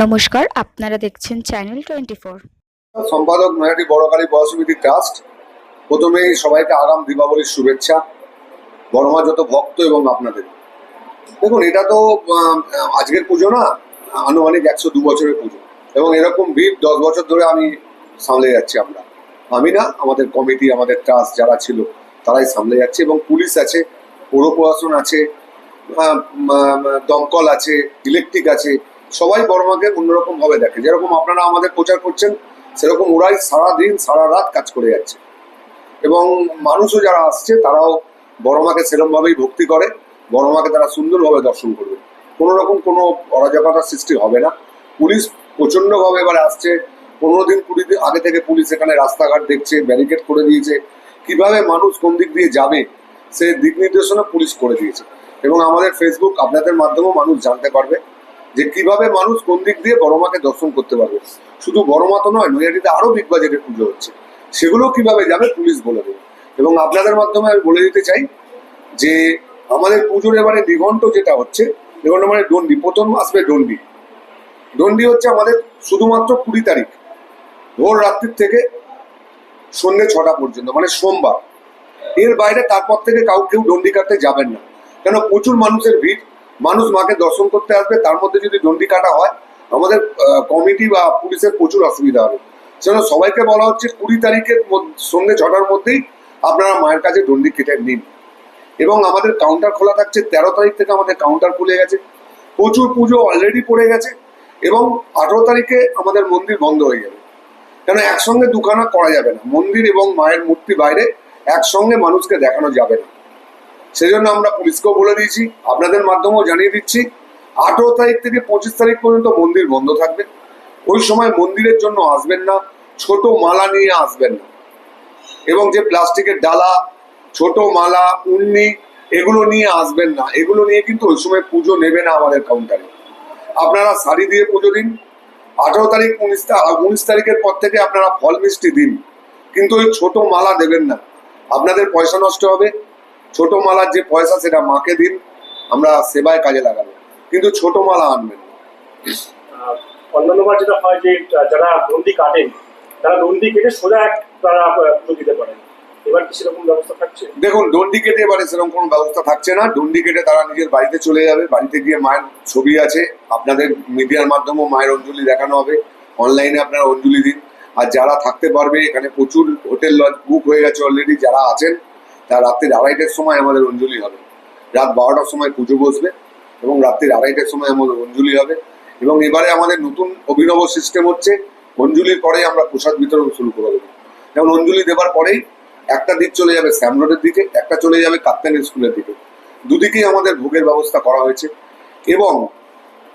নমস্কার, আপনারা দেখছেন চ্যানেল টোয়েন্টি ফোর সম্পাদক নয়াটি বড়কালী বয়সমিতি ট্রাস্ট, প্রথমেই সবাইকে আগাম দীপাবলির শুভেচ্ছা, বড়মা যত ভক্ত এবং আপনাদের। দেখুন, এটা তো আজকের পুজো না, আনুমানিক একশো দু বছরের পুজো। এবং এরকম ভিড় দশ বছর ধরে আমি সামলে যাচ্ছি আমরা। আমি না, আমাদের কমিটি, আমাদের ট্রাস্ট যারা ছিল, তারাই সামলে যাচ্ছে এবং পুলিশ আছে, পৌর প্রশাসন আছে দমকল আছে, ইলেকট্রিক আছে সবাই বড়মাকে অন্যরকম ভাবে দেখে। যেরকম আপনারা আমাদের প্রচার করছেন, সেরকম ওরাই সারা দিন সারা রাত কাজ করে যাচ্ছে। এবং মানুষও যারা আসছে, তারাও বড় মাকে সেরকমভাবেই ভক্তি করে। বড় মাকে তারা সুন্দরভাবে দর্শন করবে। কোনো রকম কোনো অরাজকতার সৃষ্টি হবে না। পুলিশ প্রচণ্ডভাবে এবারে আসছে। পনেরো দিন কুড়ি দিন আগে থেকে পুলিশ এখানে রাস্তাঘাট দেখছে ব্যারিকেড করে দিয়েছে। কীভাবে মানুষ কোন দিক দিয়ে যাবে, সে দিক নির্দেশনা পুলিশ করে দিয়েছে। এবং আমাদের ফেসবুক আপনাদের মাধ্যমেও মানুষ জানতে পারবে। যে কীভাবে মানুষ কোন দিক দিয়ে বড় মাকে দর্শন করতে পারবে। শুধু বড় মা তো নয়, নৈহাটিতে আরও বিগ বাজেটের পুজো হচ্ছে। সেগুলো কীভাবে যাবে পুলিশ বলে দেবে। এবং আপনাদের মাধ্যমে আমি বলে দিতে চাই যে আমাদের পুজোর এবারে নিঘণ্ট যেটা হচ্ছে নিঘণ্ট মানে ডন্ডি, প্রথম আসবে ডন্ডি। ডন্ডি হচ্ছে আমাদের শুধুমাত্র কুড়ি তারিখ, ভোর রাত্রির থেকে সন্ধ্যে ছটা পর্যন্ত মানে সোমবার। এর বাইরে তারপর থেকে কাউ কেউ ডন্ডি কাটতে যাবেন না। কেন? প্রচুর মানুষের ভিড় মানুষ মাকে দর্শন করতে আসবে, তার মধ্যে যদি ডন্ডি কাটা হয়, আমাদের কমিটি বা পুলিশের প্রচুর অসুবিধা হবে। সেজন্য সবাইকে বলা হচ্ছে কুড়ি তারিখের সন্ধ্যে ছটার মধ্যেই আপনারা মায়ের কাছে ডন্ডি কেটে নিন। এবং আমাদের কাউন্টার খোলা থাকছে, তেরো তারিখ থেকে আমাদের কাউন্টার খুলে গেছে। প্রচুর পুজো অলরেডি পড়ে গেছে এবং আঠেরো তারিখে আমাদের মন্দির বন্ধ হয়ে যাবে। কেন একসঙ্গে দুখানা করা যাবে না। মন্দির এবং মায়ের মূর্তি বাইরে একসঙ্গে মানুষকে দেখানো যাবে না। সেজন্য আমরা পুলিশকেও বলে দিয়েছি, আপনাদের মাধ্যমেও জানিয়ে দিচ্ছি, আঠেরো তারিখ থেকে পঁচিশ তারিখ পর্যন্ত মন্দির বন্ধ থাকবে। ওই সময় মন্দিরের জন্য আসবেন না, ছোট মালা নিয়ে আসবেন না। এবং যে প্লাস্টিকের ডালা, ছোট মালা, উন্নি, এগুলো নিয়ে আসবেন না। এগুলো নিয়ে কিন্তু ওই সময় পুজো নেবে না আমাদের কাউন্টারে আপনারা শাড়ি দিয়ে পুজো দিন, আঠারো তারিখ উনিশ উনিশ তারিখের পর থেকে আপনারা ফল মিষ্টি দিন। কিন্তু ওই ছোট মালা দেবেন না। আপনাদের পয়সা নষ্ট হবে ছোট মালার যে পয়সা সেটা মাকে দিন আমরা সেবায় কাজে লাগাবো। কিন্তু ছোট মালা আনবেন। অন্যান্যবার যেটা হয় যে যারা নন্দী কাটেন তারা নন্দী কেটে সোজা এক তারা পুজো দিতে পারেন। এবার কি সেরকম ব্যবস্থা থাকছে? দেখুন ডন্ডি কেটে এবারে সেরকম কোনো ব্যবস্থা থাকছে না। ডন্ডি কেটে তারা নিজের বাড়িতে চলে যাবে। বাড়িতে গিয়ে মায়ের ছবি আছে। আপনাদের মিডিয়ার মাধ্যমেও মায়ের অঞ্জলি দেখানো হবে। অনলাইনে আপনারা অঞ্জলি দিন। আর যারা থাকতে পারবে এখানে প্রচুর হোটেল লজ বুক হয়ে গেছে অলরেডি যারা আছেন তার রাত্রির আড়াইটের সময় আমাদের অঞ্জলি হবে। রাত বারোটার সময় পুজো বসবে এবং রাত্রির আড়াইটের সময় আমাদের অঞ্জলি হবে। এবং এবারে আমাদের নতুন অভিনব সিস্টেম হচ্ছে, অঞ্জলির পরে আমরা প্রসাদ বিতরণ শুরু করে দেবো। যেমন অঞ্জলি দেবার পরেই একটা দিক চলে যাবে শ্যাম রোডের দিকে, একটা চলে যাবে কাপ্তান স্কুলের দিকে। দুদিকেই আমাদের ভোগের ব্যবস্থা করা হয়েছে এবং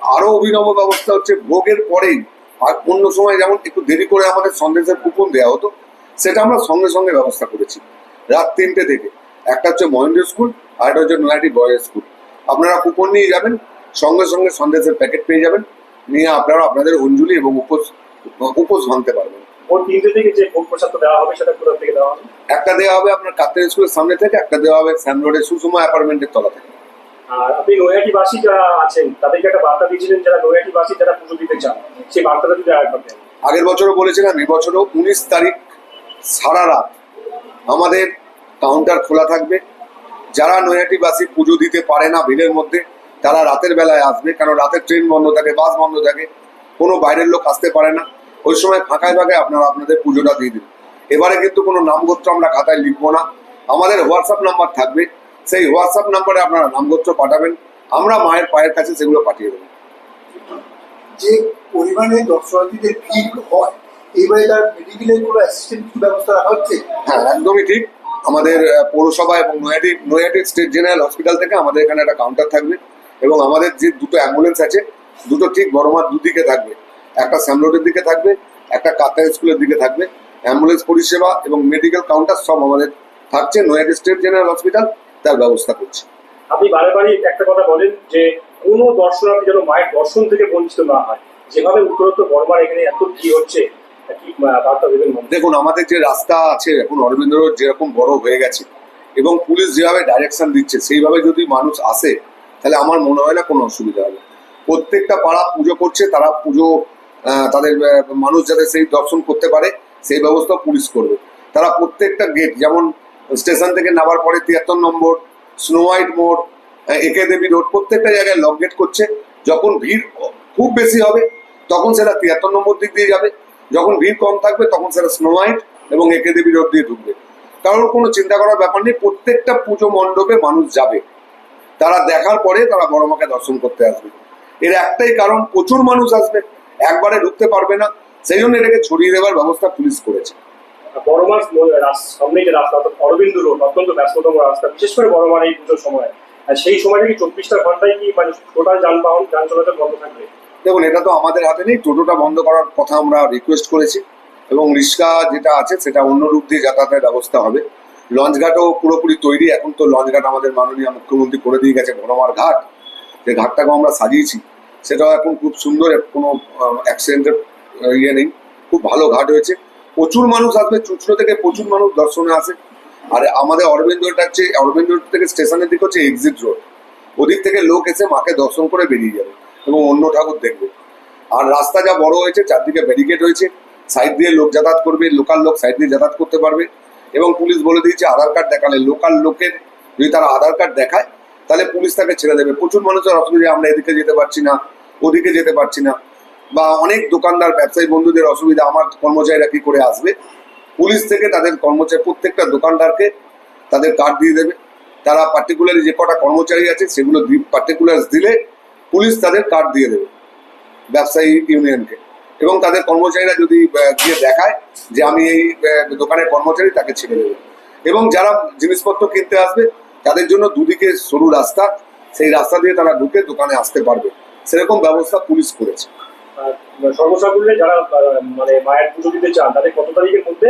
আরও অভিনব ব্যবস্থা হচ্ছে ভোগের পরেই। আর অন্য সময় যেমন একটু দেরি করে আমাদের সন্দেশের কুপন দেওয়া হতো, সেটা আমরা সঙ্গে সঙ্গে ব্যবস্থা করেছি। রাত তিনটে থেকে। একটা হচ্ছে মহেন্দ্র স্কুল আর একটা হচ্ছে নয়াটি বয়েজ স্কুল। আপনারা কুপন নিয়ে যাবেন সঙ্গে সঙ্গে সন্দেশের প্যাকেট পেয়ে যাবেন। নিয়ে আপনারা আপনাদের অঞ্জলি এবং উপোস উপোস ভাঙতে পারবেন। ওর তিনটে থেকে যে ভোগ প্রসাদ দেওয়া হবে সেটা কোথা থেকে দেওয়া হবে? একটা দেওয়া হবে আপনার কাপ্তান স্কুলের সামনে থেকে একটা দেওয়া হবে স্যাম রোডের সুষমা অ্যাপার্টমেন্টের তলা থেকে। আর আপনি নৈহাটি বাসী যারা আছেন তাদেরকে একটা বার্তা দিয়েছিলেন যারা নৈহাটি বাসী যারা পুজো দিতে চান সেই বার্তাটা যদি আরেকবার আগের বছরও বলেছিলাম এবছরও উনিশ তারিখ সারা রাত আমাদের কাউন্টার খোলা থাকবে। যারা নৈহাটিবাসী পুজো দিতে পারে না ভিড়ের মধ্যে, তারা রাতের বেলায় আসবে, কারণ রাতের ট্রেন বন্ধ থাকে বাস বন্ধ থাকে, কোনো বাইরের লোক আসতে পারে না। ওই সময় ফাঁকায় ফাঁকায় আপনারা আপনাদের পুজোটা দিয়ে দেবেন। এবারে কিন্তু কোনো নামগোত্র আমরা খাতায় লিখব না। আমাদের হোয়াটসঅ্যাপ নাম্বার থাকবে, সেই হোয়াটসঅ্যাপ নাম্বারে আপনারা নামগোত্র পাঠাবেন। আমরা মায়ের পায়ের কাছে সেগুলো পাঠিয়ে দেবো। যে পরিমাণে দর্শনার্থীদের ভিড় হয় এবারে তার মেডিকেলের কোনো অ্যাসিস্ট্যান্ট কিছু ব্যবস্থা রাখা হচ্ছে? হ্যাঁ একদমই ঠিক। আমাদের পৌরসভা এবং Naihati Naihati state general hospital থেকে আমাদের এখানে একটা কাউন্টার থাকবে এবং আমাদের যে দুটো অ্যাম্বুলেন্স আছে দুটো ঠিক বড়মার দুদিকে থাকবে। একটা শ্যাম রোডের দিকে থাকবে একটা কাতা স্কুলের দিকে থাকবে। অ্যাম্বুলেন্স পরিষেবা এবং মেডিকেল কাউন্টার সব আমাদের থাকছে। নয়াটি স্টেট জেনারেল হসপিটাল তার ব্যবস্থা করছে। আপনি বারে বারে একটা কথা বলেন যে কোনো দর্শনার্থী যেন মায়ের দর্শন থেকে বঞ্চিত না হয়। যেভাবে উত্তরোত্তর বর্মার এখানে এত কি হচ্ছে দেখুন, আমাদের যে রাস্তা আছে, এখন অরবিন্দ রোড যেরকম বড় হয়ে গেছে, এবং পুলিশ যেভাবে ডাইরেকশন দিচ্ছে, সেইভাবে যদি মানুষ আসে, তাহলে আমার মনে হয় না কোনো অসুবিধা হবে। প্রত্যেকটা পাড়া পুজো করছে, তারা পুজো তাদের মানুষ যাতে সেই দর্শন করতে পারে, সেই ব্যবস্থা পুলিশ করবে। তারা প্রত্যেকটা গেট যেমন স্টেশন থেকে নামার পরে তিয়াত্তর নম্বর স্নো হোয়াইট মোড় একে দেবী রোড প্রত্যেকটা জায়গায় লক গেট করছে। যখন ভিড় খুব বেশি হবে, তখন সেটা তিয়াত্তর নম্বর দিক দিয়ে যাবে। যখন ভিড় কম থাকবে, তখন সেটা স্নো হোয়াইট এবং একে দেবী রোড দিয়ে ঢুকবে। কারোর কোনো চিন্তা করার ব্যাপার নেই, প্রত্যেকটা পুজো মণ্ডপে মানুষ যাবে। তারা দেখার পরে তারা বড় মাকে দর্শন করতে আসবে। এর একটাই কারণ, প্রচুর মানুষ আসবে, একবারে ঢুকতে পারবে না। সেই জন্য এটাকে ছড়িয়ে দেওয়ার ব্যবস্থা পুলিশ করেছে। সময়। সেই সময়টা কি চব্বিশটা ঘন্টায় কি মানে টোটাল যানবাহন যান চলাচল বন্ধ থাকবে দেখুন, এটা তো আমাদের হাতে নেই। টোটোটা বন্ধ করার কথা আমরা রিকোয়েস্ট করেছি এবং রিক্সা যেটা আছে সেটা অন্য রূপ দিয়ে যাতায়াতের ব্যবস্থা হবে। লঞ্চঘাটও পুরোপুরি তৈরি। এখন তো লঞ্চঘাট আমাদের মাননীয় মুখ্যমন্ত্রী করে দিয়ে গেছে, বড়মার ঘাট। যে ঘাটটাকেও আমরা সাজিয়েছি। সেটাও এখন খুব সুন্দর কোনো অ্যাক্সিডেন্টের ইয়ে নেই। খুব ভালো ঘাট হয়েছে। প্রচুর মানুষ আসবে, চুচড়ো থেকে প্রচুর মানুষ দর্শনে আসে। আর আমাদের অরবিন্দ হচ্ছে অরবিন্দ থেকে স্টেশনের দিক হচ্ছে এক্সিট রোড ওদিক থেকে লোক এসে মাকে দর্শন করে বেরিয়ে যাবে। এবং অন্য ঠাকুর দেখবে। আর রাস্তা যা বড় হয়েছে, চারদিকে ব্যারিকেড হয়েছে। সাইড দিয়ে লোক যাতায়াত করবে লোকাল লোক সাইড দিয়ে যাতায়াত করতে পারবে। এবং পুলিশ বলে দিয়েছে আধার কার্ড দেখালে। লোকাল লোকের যদি তারা আধার কার্ড দেখায়, তাহলে পুলিশ তাকে ছেড়ে দেবে। প্রচুর মানুষের অসুবিধা, আমরা এদিকে যেতে পারছি না, ওদিকে যেতে পারছি না। বা অনেক দোকানদার, ব্যবসায়ী বন্ধুদের অসুবিধা, আমার কর্মচারীরা কি করে আসবে? পুলিশ থেকে তাদের কর্মচারী, প্রত্যেকটা দোকানদারকে তাদের কার্ড দিয়ে দেবে। তারা পার্টিকুলারলি যে কটা কর্মচারী আছে, সেগুলো পার্টিকুলার দিলে পুলিশ তাদের কার্ড দিয়ে দেবে ব্যবসায়ী ইউনিয়নকে এবং তাদের কর্মচারীরা যদি গিয়ে দেখায় যে আমি এই দোকানের কর্মচারী তাকে ছেড়ে দেবে। এবং যারা জিনিসপত্র কিনতে আসবে তাদের জন্য দুদিকে সরু রাস্তা সেই রাস্তা দিয়ে তারা ঢুকে দোকানে আসতে পারবে। সেরকম ব্যবস্থা পুলিশ করেছে। সর্বসাকুল্যে যারা মানে মায়ের পুজো দিতে চান তাদের কত তারিখের মধ্যে?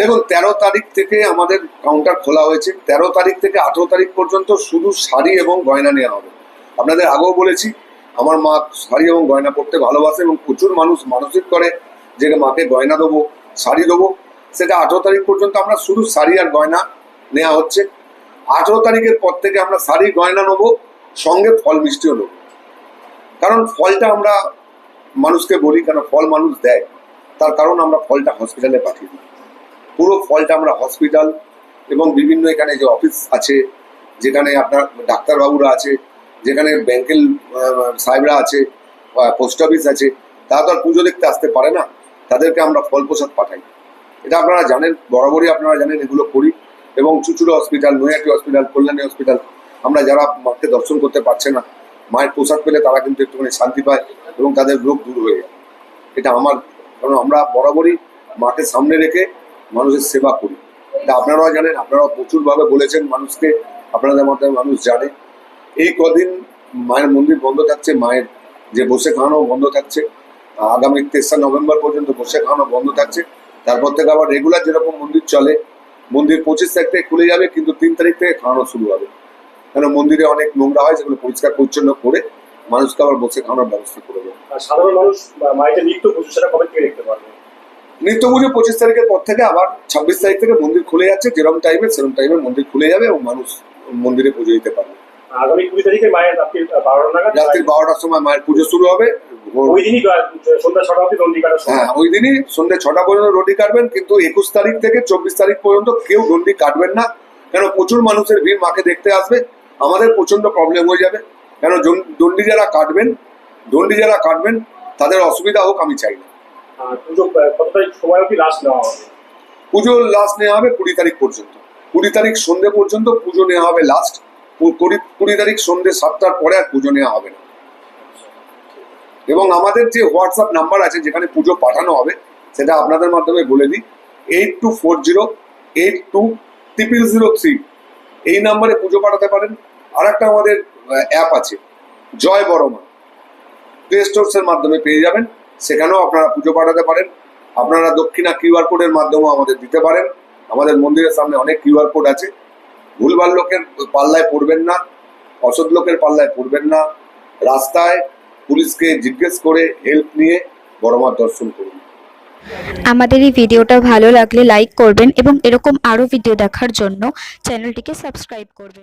দেখুন তেরো তারিখ থেকে আমাদের কাউন্টার খোলা হয়েছে। তেরো তারিখ থেকে আঠেরো তারিখ পর্যন্ত শুধু শাড়ি এবং গয়না নেওয়া হবে। আপনাদের আগেও বলেছি, আমার মা শাড়ি এবং গয়না পরতে ভালোবাসে এবং প্রচুর মানুষ মানসিক করে যে মাকে গয়না দেবো, শাড়ি দেবো। সেটা আঠেরো তারিখ পর্যন্ত আমরা শুধু শাড়ি আর গয়না নেওয়া হচ্ছে। আঠেরো তারিখের পর থেকে আমরা শাড়ি, গয়না নেব, সঙ্গে ফল মিষ্টিও নেব। কারণ ফলটা আমরা মানুষকে বলি, কেন ফল মানুষ দেয়। তার কারণ আমরা ফলটা হসপিটালে পাঠিয়ে দিই। পুরো ফলটা আমরা হসপিটাল এবং বিভিন্ন এখানে যে অফিস আছে, যেখানে আপনার ডাক্তারবাবুরা আছে যেখানে ব্যাংকের সাহেবরা আছে পোস্ট অফিস আছে, তারা তো আর পুজো দেখতে আসতে পারে না। তাদেরকে আমরা ফল প্রসাদ পাঠাই। এটা আপনারা জানেন, বরাবরই আপনারা জানেন, এগুলো করি। এবং Chuchura hospital Naihati hospital Kalyani hospital আমরা যারা মাকে দর্শন করতে পারছে না, মায়ের প্রসাদ পেলে তারা কিন্তু একটুখানি শান্তি পায় এবং তাদের রোগ দূর হয়ে যায়। এটা আমার, কারণ আমরা বরাবরই মাকে সামনে রেখে মানুষের সেবা করি। এটা আপনারাও জানেন, আপনারাও প্রচুরভাবে বলেছেন মানুষকে, আপনাদের মাধ্যমে মানুষ জানে। এই কদিন মায়ের মন্দির বন্ধ থাকছে মায়ের যে বসে খাওয়ানো বন্ধ থাকছে। আগামী তেসরা নভেম্বর পর্যন্ত বসে খাওয়ানো বন্ধ থাকছে। তারপর থেকে আবার রেগুলার যেরকম মন্দির চলে মন্দির পঁচিশ তারিখ থেকে খুলে যাবে কিন্তু তিন তারিখ থেকে খাওয়ানো শুরু হবে। কেন মন্দিরে অনেক নোংরা হয় সেগুলো পরিষ্কার পরিচ্ছন্ন করে মানুষকে আবার বসে খাওয়ানোর ব্যবস্থা করে দেবে। সাধারণ মানুষ মায়ের নিত্য পুজো সেটা কবে থেকে দেখতে পারবে? নিত্য পুজো পঁচিশ তারিখের পর থেকে আবার ছাব্বিশ তারিখ থেকে মন্দির খুলে যাচ্ছে যেরকম টাইমে সেরকম টাইমে মন্দির খুলে যাবে এবং মানুষ মন্দিরে পুজো দিতে পারবে। আগামী কুড়ি তারিখে মায়ের রাত্রি বারোটা নাগাদ রাত্রি বারোটার সময় মায়ের পুজো শুরু হবে। ওই দিনই সন্ধ্যা ছটা অব্দি দণ্ডি কাটার হ্যাঁ ওই দিনই সন্ধ্যে ছটা পর্যন্ত কাটবেন কিন্তু একুশ তারিখ থেকে চব্বিশ তারিখ পর্যন্ত কেউ কাটবেন না। কেন প্রচুর মানুষের ভিড় মাকে দেখতে আসবে। আমাদের প্রচণ্ড প্রবলেম হয়ে যাবে। কেন দণ্ডি যারা কাটবেন দণ্ডি যারা কাটবেন তাদের অসুবিধা হোক আমি চাই না। পুজো আহ, কত তারিখ সময় অব্দি লাস্ট নেওয়া হবে? পুজোর লাস্ট নেওয়া হবে কুড়ি তারিখ পর্যন্ত। কুড়ি তারিখ সন্ধে পর্যন্ত পুজো নেওয়া হবে লাস্ট কুড়ি কুড়ি তারিখ সন্ধে সাতটার পরে আর পুজো নেওয়া হবে না। এবং আমাদের যে হোয়াটসঅ্যাপ নাম্বার আছে, যেখানে পুজো পাঠানো হবে, সেটা আপনাদের মাধ্যমে বলে দিই। Eight two four zero eight two triple zero three এই নাম্বারে পুজো পাঠাতে পারেন। আর একটা আমাদের অ্যাপ আছে, জয় বড়মা। প্লে স্টোরসের মাধ্যমে পেয়ে যাবেন। সেখানেও আপনারা পুজো পাঠাতে পারেন। আপনারা দক্ষিণা কিউআর কোডের মাধ্যমেও আমাদের দিতে পারেন। আমাদের মন্দিরের সামনে অনেক কিউআর কোড আছে। ভুলভাল লোকের পাল্লায় পড়বেন না, অসৎ লোকের পাল্লায় পড়বেন না। রাস্তায় পুলিশকে জিজ্ঞেস করে হেল্প নিয়ে বড়মার দর্শন করুন। আমাদের এই ভিডিওটা ভালো লাগলে লাইক করবেন এবং এরকম আরও ভিডিও দেখার জন্য চ্যানেলটিকে সাবস্ক্রাইব করবেন।